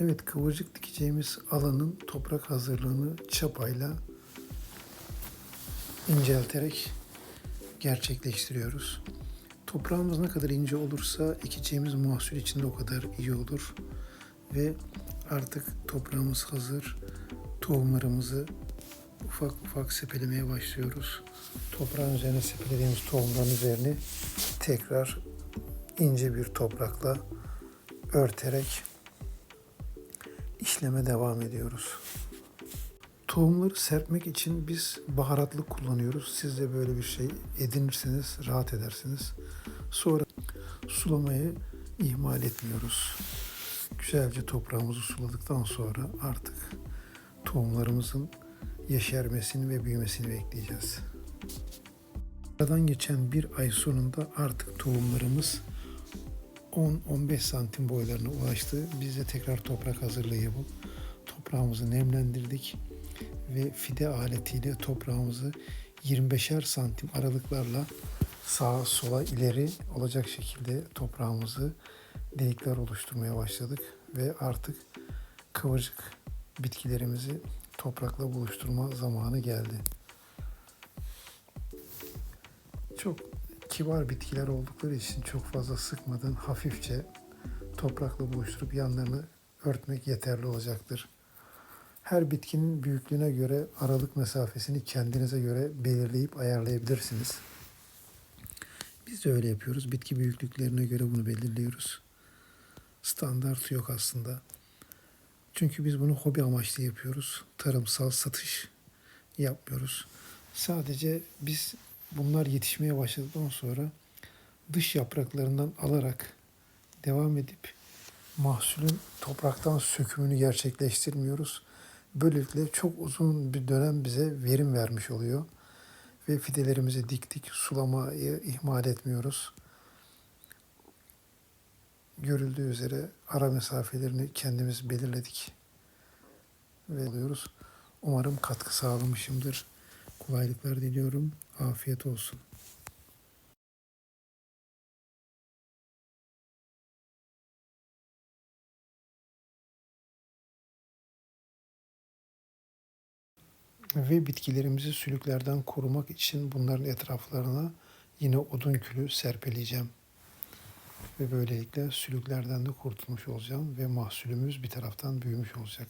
Evet kıvırcık dikeceğimiz alanın toprak hazırlığını çapayla incelterek gerçekleştiriyoruz. Toprağımız ne kadar ince olursa ekeceğimiz mahsul için de o kadar iyi olur. Ve artık toprağımız hazır. Tohumlarımızı ufak ufak sepelemeye başlıyoruz. Toprağın üzerine sepelediğimiz tohumların üzerine tekrar ince bir toprakla örterek işleme devam ediyoruz. Tohumları serpmek için biz baharatlık kullanıyoruz. Siz de böyle bir şey edinirseniz rahat edersiniz. Sonra sulamayı ihmal etmiyoruz. Güzelce toprağımızı suladıktan sonra artık tohumlarımızın yeşermesini ve büyümesini bekleyeceğiz. Aradan geçen bir ay sonunda artık tohumlarımız 10-15 santim boylarına ulaştı. Biz de tekrar toprak hazırlığı yapıp toprağımızı nemlendirdik ve fide aletiyle toprağımızı 25'er santim aralıklarla sağa sola ileri olacak şekilde toprağımızı delikler oluşturmaya başladık ve artık kıvırcık bitkilerimizi toprakla buluşturma zamanı geldi. Çok kibar bitkiler oldukları için çok fazla sıkmadan hafifçe toprakla buluşturup yanlarını örtmek yeterli olacaktır. Her bitkinin büyüklüğüne göre aralık mesafesini kendinize göre belirleyip ayarlayabilirsiniz. Biz de öyle yapıyoruz. Bitki büyüklüklerine göre bunu belirliyoruz. Standart yok aslında. Çünkü biz bunu hobi amaçlı yapıyoruz. Tarımsal satış yapmıyoruz. Sadece biz bunlar yetişmeye başladıktan sonra dış yapraklarından alarak devam edip mahsulün topraktan sökümünü gerçekleştirmiyoruz. Böylelikle çok uzun bir dönem bize verim vermiş oluyor. Ve fidelerimizi diktik, sulamayı ihmal etmiyoruz. Görüldüğü üzere ara mesafelerini kendimiz belirledik ve alıyoruz. Umarım katkı sağlamışımdır. Kolaylıklar diliyorum. Afiyet olsun. Ve bitkilerimizi sülüklerden korumak için bunların etraflarına yine odun külü serpeleyeceğim. Ve böylelikle sülüklerden de kurtulmuş olacağım ve mahsulümüz bir taraftan büyümüş olacak.